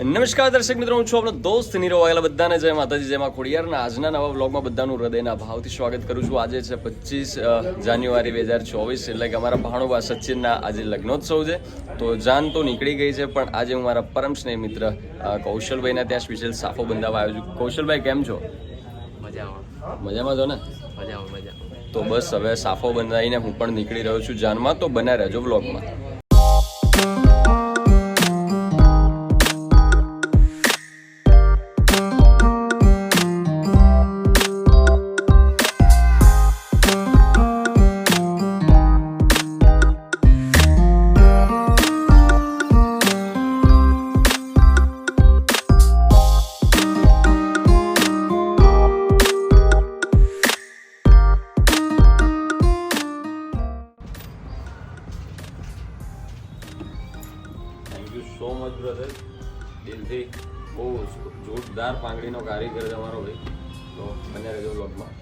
નમસ્કાર દર્શક મિત્રો હું છું આપણો દોસ્ત નીરો વાઘેલા. બધાને જય માતાજી જેમાં ખોડિયારના. આજના નવા વ્લોગમાં બધાનું હૃદયના ભાવથી સ્વાગત કરું છું. આજે છે પચીસ જાન્યુઆરી બે હજાર ચોવીસ એટલે કે અમારા ભાણુભા સચિનના આજે લગ્નોત્સવ છે. તો જાન તો નીકળી ગઈ છે પણ આજે હું મારા પરમ સ્નેહ મિત્ર કૌશલભાઈના ત્યાં સ્પેશિયલ સાફો બંધાવા આવ્યો છું. કૌશલભાઈ કેમ છો? મજામાં. મજામાં છો ને? મજામાં મજા તો બસ હવે સાફો બંધાઈને હું પણ નીકળી રહ્યો છું જાનમાં. તો બના રહેજો વ્લોગમાં. સો મચ બ્રધર દિલથી બહુ જોરદાર પાંગડીનો કારીગર છે અમારો ભાઈ તો બને રહેજો વ્લોગમાં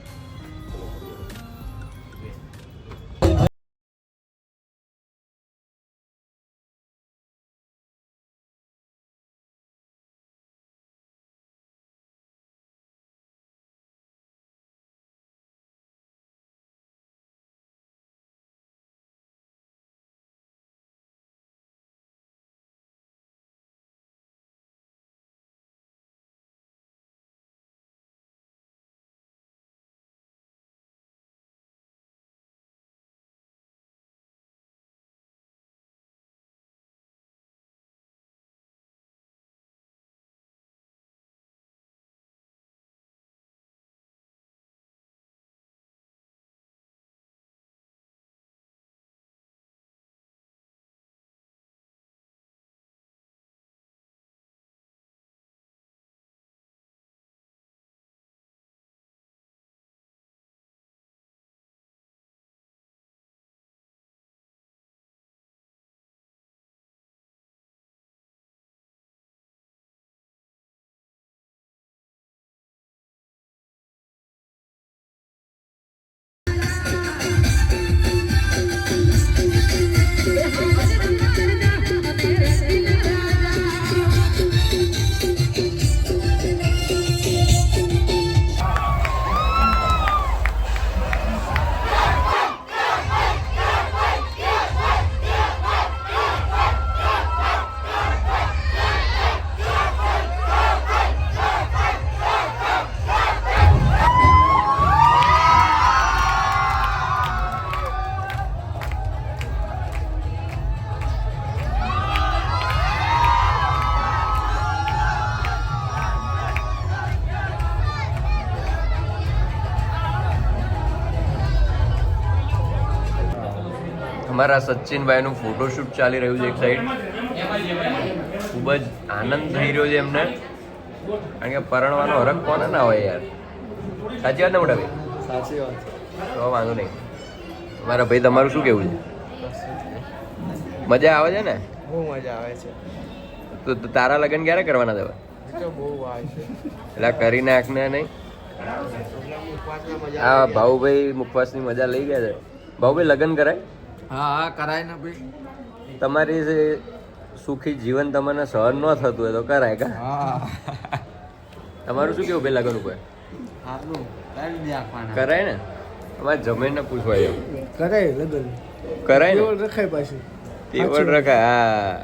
અમારા સચિનભાઈનું ફોટોશૂટ ચાલી રહ્યું છે એક સાઈડ ખૂબ જ આનંદ થઈ રહ્યો છે એમને. કારણ કે પરણવાનો હરક કોને ના હોય યાર? સાચી વાત ને મોટા ભાઈ? સાચી વાત. તો વાંધો નહીં. મારા ભાઈ તમારું શું કેવું છે? મજા આવે છે ને? બહુ મજા આવે છે. તો તારા લગ્ન ક્યારે કરવાના તમે બહુ આવે છે. એટલે કરી નાખને નહીં. આ ભાઉભાઈ મુખવાસની મજા લઈ ગયા છે. ભાઉભાઈ લગ્ન કરાય? હા હા કરાય ને ભાઈ. તમારી જે સુખી જીવન તમને સહન ન થતું હોય તો કરાય કા? હા તમારું શું કેવું ભાઈ લગ્ન ઉપર કરાય ને? અમારે જમીન ને પૂછવા એમ કરાય લગન. કરાય ને? રખાય પાછું. તે રખાય હા.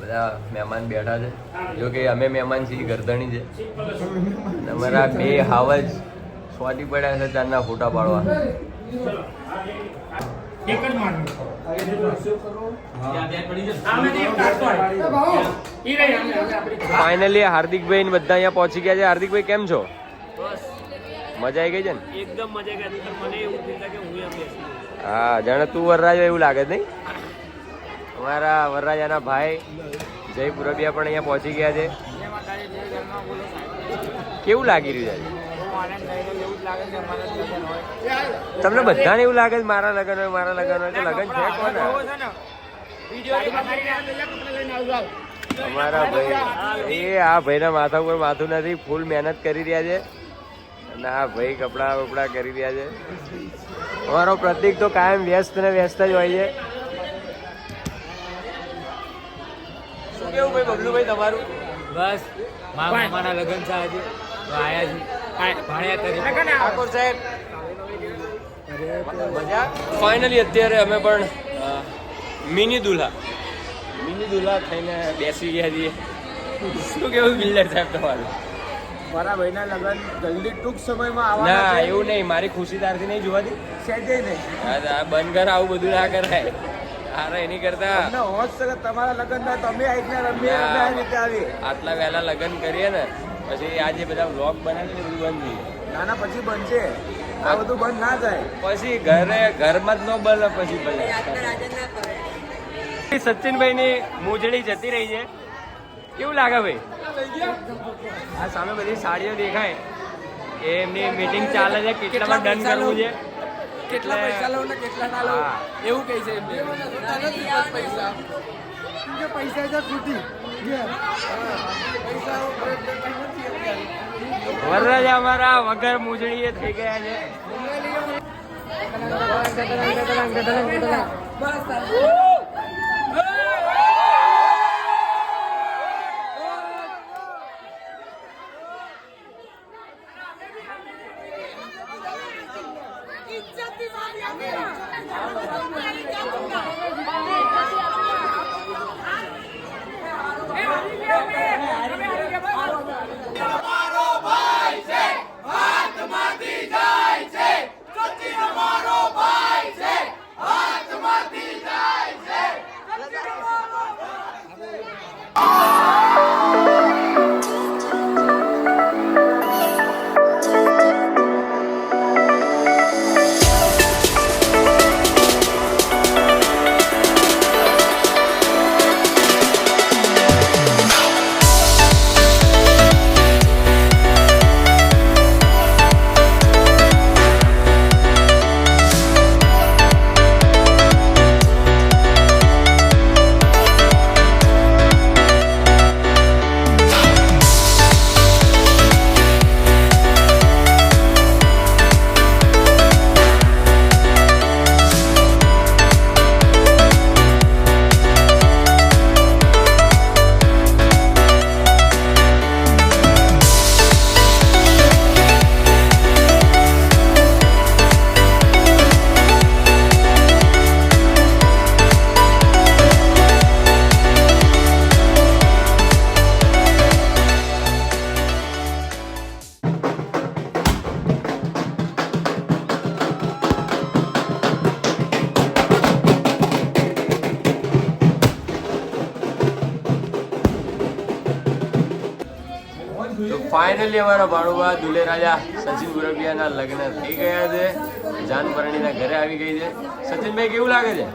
બધા મહેમાન બેઠા છે. જો કે અમે મહેમાન છીએ ગરદણી છે. અમારા બે હાવજ સ્વાદી પડ્યા છે ત્યાંના ફોટા પાડવા. ફાઇનલી હાર્દિકભાઈ બધા અહીંયા પહોંચી ગયા છે. હાર્દિકભાઈ કેમ છો? મજા આવી ગઈ છે ને? એકદમ મજા કરી પણ મને એવું થયું કે હું એમ હા જાણે તું વરરાજ એવું લાગે નહીં? અમારા વરરાજાના ભાઈ જય પુરબિયા પણ અહીંયા પહોંચી ગયા છે. કેવું લાગી રહ્યું છે તમને બધાને એવું લાગે છે મારા લગન હોય મારા લગન હોય તો લગન છે કોને? અમારા ભાઈ એ આ ભાઈના માથા ઉપર માથું નથી ફૂલ મહેનત કરી રહ્યા છે. અને આ ભાઈ કપડા બપડા કરી રહ્યા છે. અમારો પ્રતિક તો કાયમ વ્યસ્ત ને વ્યસ્ત જ હોય છે. કેવું ભાઈ બબલુભાઈ તમારું? બસ મારા મામાના લગ્ન છે આજે. આયા છીએ. ઠાકોર સાહેબ ફાઇનલી અત્યારે અમે પણ મિની દુલ્હા. મિની દુલ્હા થઈને બેસી ગયા છીએ. શું કેવું બિલ્ડર સાહેબ તમારું? મારા ભાઈના લગ્ન જલ્દી ટૂંક સમયમાં ના એવું નહીં મારી ખુશી તારથી નહીં જોવાતી સેજે નહીં. આ આ બંધ કર આવું બધું ના કરાય. અરે એની કરતા. તમારા લગ્ન તમે આટલા વહેલા લગ્ન કરીએ ને પછી આ જે બધા વ્લોગ બનાવે છે ને એ બધું બંધ થઈ ના નાના પછી બનશે આ બધું બંધ ના થાય. પછી ઘરે ઘરમાં જ ન બને પછી ભલે સચિનભાઈ ની મોજડી જતી રહી છે. કેવું લાગે ભાઈ? આ સામે બધી સાડીઓ દેખાય. એ એમની મીટિંગ ચાલે છે કેટલામાં ડન કરવું છે? કેટલા પૈસા લો ને કેટલા ના લો? હા. એવું કહે છે પૈસા. પૈસા. છે ખૂટી. વરરાજ અમારા વગર મોજડીએ થઈ ગયા છે. ફાઇનલી અમારા ભાણુભા દુલે રાજા સચિન ગુરબિયાના લગ્ન થઈ ગયા છે. જાનપરણીના ઘરે આવી ગઈ છે. સચિનભાઈ કેવું લાગે છે?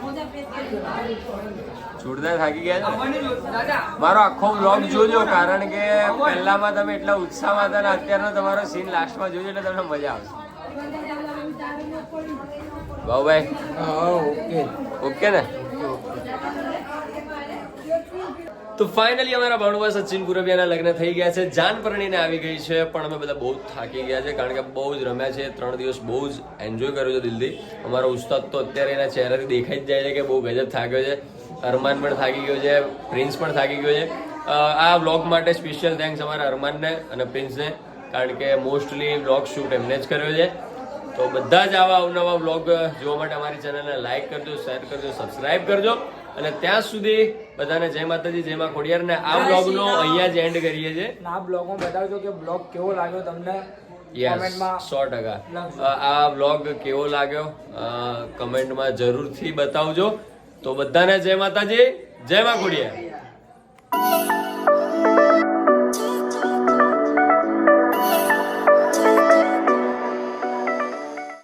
જોરદાર થાકી ગયા છે. મારો આખો વ્લોગ જોજો કારણ કે પહેલામાં તમે એટલા ઉત્સાહમાં હતા ને અત્યારનો તમારો સીન લાસ્ટમાં જોજો એટલે તમને મજા આવશે. ભાઉભાઈ? ઓકે. ઓકે ને? તો ફાઇનલી અમારા ભાણુભા સચિન પુરવિયાના લગ્ન થઈ ગયા છે. જાન પરણીને આવી ગઈ છે, પણ અમે બધા બહુ જ થાકી ગયા છે, કારણ કે બહુ જ રમ્યા છે. ત્રણ દિવસ બહુ જ એન્જોય કર્યો છે દિલથી. અમારો ઉસ્તાદ તો અત્યારે એના ચહેરાથી દેખાઈ જ જાય છે કે બહુ ગજબ થાક્યો છે. અરમાન પણ થાકી ગયો છે, પ્રિન્સ પણ થાકી ગયો છે. આ વ્લોગ માટે સ્પેશિયલ થેન્ક્સ અમારા અરમાનને અને પ્રિન્સને, કારણ કે મોસ્ટલી વ્લોગ શૂટ એમને જ કર્યો છે. તો બધા જ આવા અવનવા વ્લોગ જોવા માટે અમારી ચેનલને લાઈક કરજો શેર કરજો સબસ્ક્રાઇબ કરજો. અને ત્યાં સુધી બધાને જય માતાજી જય મા ખોડિયાર ને આ વ્લોગનો અહીંયા જ એન્ડ કરીએ છીએ. આ બ્લોગમાં બતાવજો કે બ્લોગ કેવો લાગ્યો તમને? યસ સો ટકા. આ બ્લોગ કેવો લાગ્યો? કમેન્ટમાં જરૂરથી બતાવજો. તો બધાને જય માતાજી જય મા ખોડિયાર.